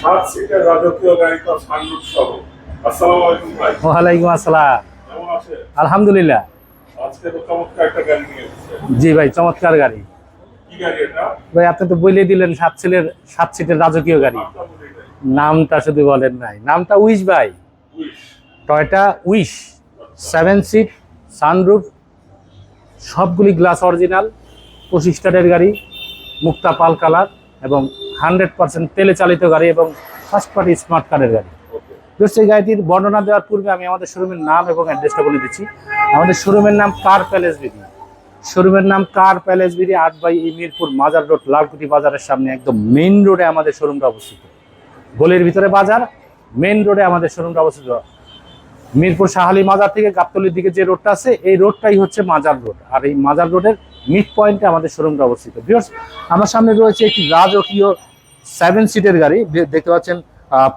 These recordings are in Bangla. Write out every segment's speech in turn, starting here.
সাত সিটের রাজকীয় গাড়ি তো সহ। আসসালামু আলাইকুম ভাই। ওয়ালাইকুম আসসালাম। কেমন আছে আলহামদুলিল্লাহ। আজকে তো চমৎকার একটা গাড়ি নিয়ে জি ভাই চমৎকার গাড়ি। কি গাড়ি এটা? ভাই আপনি তো বলে দিলেন সাত সিটের সাত সিটের রাজকীয় গাড়ি। নামটা শুধু বলেন নাই। নামটা উইশ ভাই। Toyota Wish. Seven seat sunroof সবগুলি গ্লাস অরিজিনাল পঁচিশ স্টারের গাড়ি মুক্তা পাল কালার এবং হান্ড্রেড পার্সেন্ট তেলে চালিত গাড়ি এবং ফার্স্ট পার্টি স্মার্ট কার্ডের গাড়ি। এই গাড়িটির বর্ণনা দেওয়ার পূর্বে আমি আমাদের শোরুমের নাম এবং অ্যাড্রেসটা বলে দিচ্ছি। আমাদের শোরুমের নাম কার প্যালেস বিডি শোরুমের নাম কার প্যালেস বিডি আট বাই মিরপুর মাজার রোড লালকুটি বাজারের সামনে একদম মেইন রোডে আমাদের শোরুমটা অবস্থিত। গলির ভিতরে বাজার মেইন রোডে আমাদের শোরুমটা অবস্থিত। মিরপুর শাহালি মাজার থেকে গাবতলির দিকে যে রোডটা আছে এই রোডটাই হচ্ছে মাজার রোড আর এই মাজার রোডের মিড পয়েন্টে আমাদের শোরুমটা অবস্থিত। ভিউয়ার্স আমার সামনে রয়েছে একটি রাজকীয় সেভেন সিটের গাড়ি। দেখতে পাচ্ছেন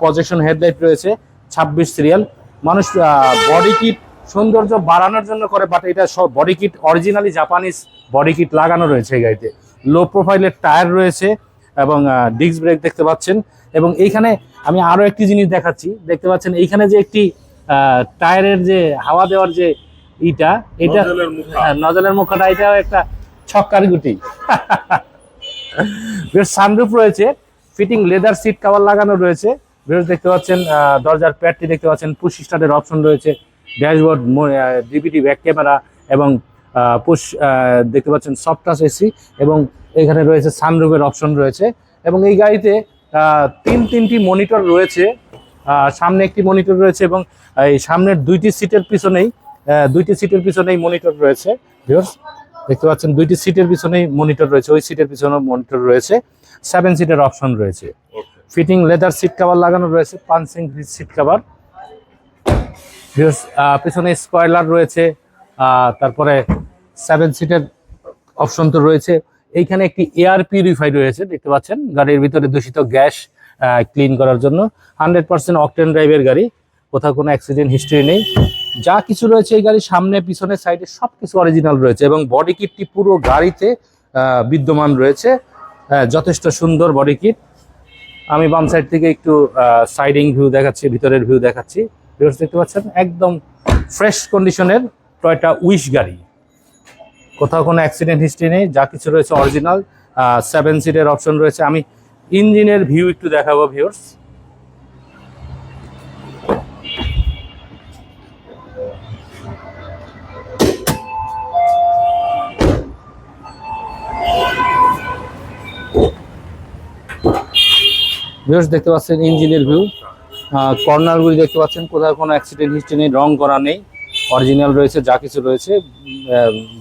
পজিশন হেডলাইট রয়েছে ছাব্বিশ সিরিয়াল মানুষ বডি কিট সৌন্দর্য বাড়ানোর জন্য করে বাট এটা সব body kit originally Japanese body kit লাগানো রয়েছে এই গাড়িতে। লো প্রোফাইলের টায়ার রয়েছে এবং ডিস্ক ব্রেক দেখতে পাচ্ছেন। এবং এইখানে আমি আরও একটি জিনিস দেখাচ্ছি। দেখতে পাচ্ছেন এইখানে যে একটি আহ, টায়ারের যে হাওয়া দেওয়ার যে ইটা এটা নজলের। হ্যাঁ, নজলের মুখটা এটাও একটা ছক্কার গুটি বেশ সানরুফ রয়েছে ফিটিং লেদার সিট কাভার লাগানো রয়েছে। বেশ দেখতে পাচ্ছেন দরজার প্যাডটি দেখতে পাচ্ছেন পুশ স্টার্টের অপশন রয়েছে ড্যাশবোর্ড ডিপিটি ব্যাক ক্যামেরা এবং পুশ দেখতে পাচ্ছেন সফট টাচ এসি এবং এখানে রয়েছে সানরুফের অপশন রয়েছে এবং এই গাড়িতে তিন তিনটি মনিটর রয়েছে। সামনে একটি মনিটর রয়েছে এবং এই সামনের দুইটি সিটের পিছনেই দুইটি সিটের পিছনেই মনিটর রয়েছে। ভিউয়ার্স দেখতে পাচ্ছেন দুইটি সিটের পিছনেই মনিটর রয়েছে। ওই সিটের পিছনেও মনিটর রয়েছে। সেভেন সিটের অপশন রয়েছে। ফিটিং লেদার সিট কভার লাগানো রয়েছে পাঞ্চিং সিট কভার পিছনে স্কয়লার রয়েছে। তারপরে সেভেন সিটের অপশন তো রয়েছে। এইখানে একটি এয়ার পিউরিফাই রয়েছে দেখতে পাচ্ছেন। গাড়ির ভিতরে দূষিত গ্যাস ক্লিন করার জন্য। হান্ড্রেড পার্সেন্ট অকটেন ড্রাইভের গাড়ি। কোথাও কোনো অ্যাক্সিডেন্ট হিস্ট্রি নেই। যা কিছু রয়েছে এই গাড়ির সামনে পিছনে সাইডে সব কিছু অরিজিনাল রয়েছে এবং বডি কিটটি পুরো গাড়িতে বিদ্যমান রয়েছে। আহ, যথেষ্ট সুন্দর বডি কিট আমি বাম সাইড থেকে একটু সাইডিং ভিউ দেখাচ্ছি ভিতরের ভিউ দেখাচ্ছি। দেখতে পাচ্ছেন? একদম ফ্রেশ কন্ডিশনের টয়টা উইশ গাড়ি। কোথাও কোনো অ্যাক্সিডেন্ট হিস্ট্রি নেই যা কিছু রয়েছে অরিজিনাল সেভেন সিটের অপশন রয়েছে। আমি ইঞ্জিনের ভিউ একটু দেখাবো ভিউয়ার্স ভিউয়ার্স দেখতে পাচ্ছেন ইঞ্জিনের ভিউ কর্নারগুলি দেখতে পাচ্ছেন। কোথাও কোনো অ্যাক্সিডেন্ট হিস্ট্রি নেই, রং করা নেই। অরিজিনাল রয়েছে, যা কিছু রয়েছে।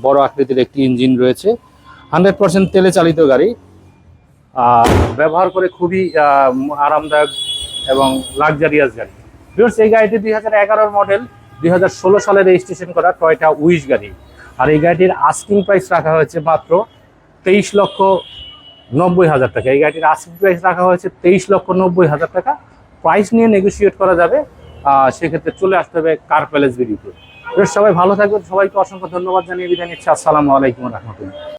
বড় আকৃতির একটি ইঞ্জিন রয়েছে। হান্ড্রেড পার্সেন্ট তেলে চালিত গাড়ি। ব্যবহার করে খুবই আরামদায়ক এবং লাক্সারিয়াস গাড়ি। ভিউয়ার্স এই গাড়িটি দুই হাজার এগারোর মডেল দুই হাজার ষোলো সালে রেজিস্ট্রেশন করা টয়টা উইশ গাড়ি। আর এই গাড়িটির আস্কিং প্রাইস রাখা হয়েছে মাত্র তেইশ লক্ষ নব্বই হাজার টাকা। এই গাড়িটির আস্কিং প্রাইস রাখা হয়েছে তেইশ লক্ষ নব্বই হাজার টাকা। প্রাইস নিয়ে নেগোসিয়েট করা যাবে সেক্ষেত্রে চলে আসতে হবে কার প্যালেস ভিডিওতে সবাই ভালো থাকবেন। সবাইকে অসংখ্য ধন্যবাদ জানিয়ে বিদায় নিচ্ছি। আসসালামু আলাইকুম রহমতুল্লাহ।